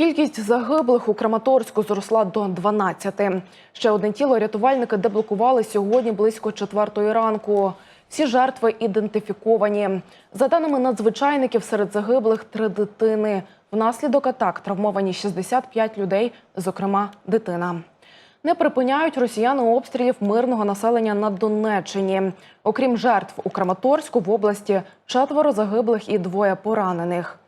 Кількість загиблих у Краматорську зросла до 12. Ще одне тіло рятувальники деблокували сьогодні близько четвертої ранку. Всі жертви ідентифіковані. За даними надзвичайників, серед загиблих три дитини. Внаслідок атак травмовані 65 людей, зокрема дитина. Не припиняють росіяни обстрілів мирного населення на Донеччині. Окрім жертв у Краматорську в області четверо загиблих і двоє поранених.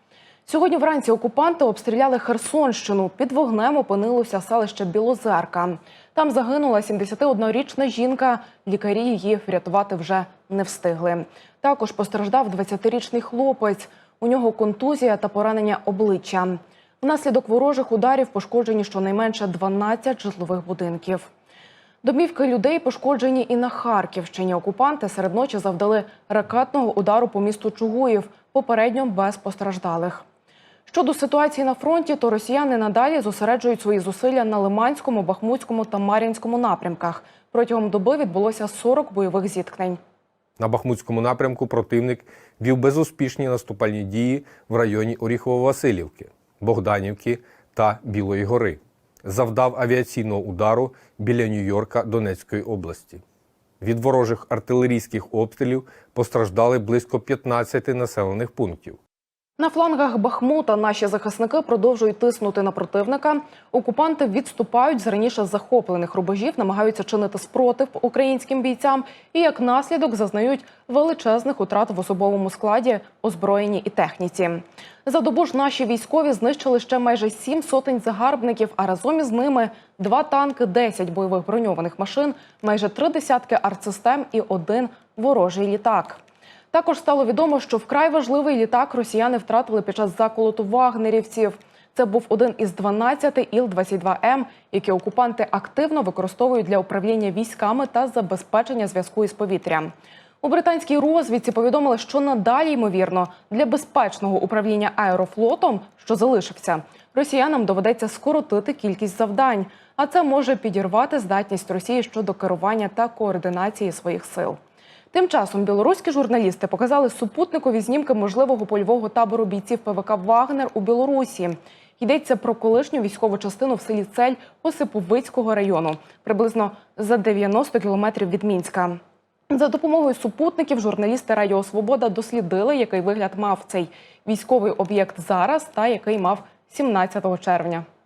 Сьогодні вранці окупанти обстріляли Херсонщину. Під вогнем опинилося селище Білозерка. Там загинула 71-річна жінка. Лікарі її врятувати вже не встигли. Також постраждав 20-річний хлопець. У нього контузія та поранення обличчя. Внаслідок ворожих ударів пошкоджені щонайменше 12 житлових будинків. Домівки людей пошкоджені і на Харківщині. Окупанти серед ночі завдали ракетного удару по місту Чугуїв, попередньо без постраждалих. Щодо ситуації на фронті, то росіяни надалі зосереджують свої зусилля на Лиманському, Бахмутському та Мар'їнському напрямках. Протягом доби відбулося 40 бойових зіткнень. На Бахмутському напрямку противник вів безуспішні наступальні дії в районі Оріхово-Василівки, Богданівки та Білої гори. Завдав авіаційного удару біля Нью-Йорка Донецької області. Від ворожих артилерійських обстрілів постраждали близько 15 населених пунктів. На флангах Бахмута наші захисники продовжують тиснути на противника. Окупанти відступають з раніше захоплених рубежів, намагаються чинити спротив українським бійцям і як наслідок зазнають величезних утрат в особовому складі, озброєнні і техніці. За добу ж наші військові знищили ще майже сім сотень загарбників, а разом із ними два танки, 10 бойових броньованих машин, майже три десятки артсистем і один ворожий літак. Також стало відомо, що вкрай важливий літак росіяни втратили під час заколоту вагнерівців. Це був один із 12 Іл-22М, які окупанти активно використовують для управління військами та забезпечення зв'язку із повітрям. У британській розвідці повідомили, що надалі ймовірно для безпечного управління аерофлотом, що залишився, росіянам доведеться скоротити кількість завдань, а це може підірвати здатність Росії щодо керування та координації своїх сил. Тим часом білоруські журналісти показали супутникові знімки можливого польового табору бійців ПВК Вагнер у Білорусі. Йдеться про колишню військову частину в селі Цель Осиповицького району, приблизно за 90 кілометрів від Мінська. За допомогою супутників журналісти Радіо Свобода дослідили, який вигляд мав цей військовий об'єкт зараз та який мав 17 червня.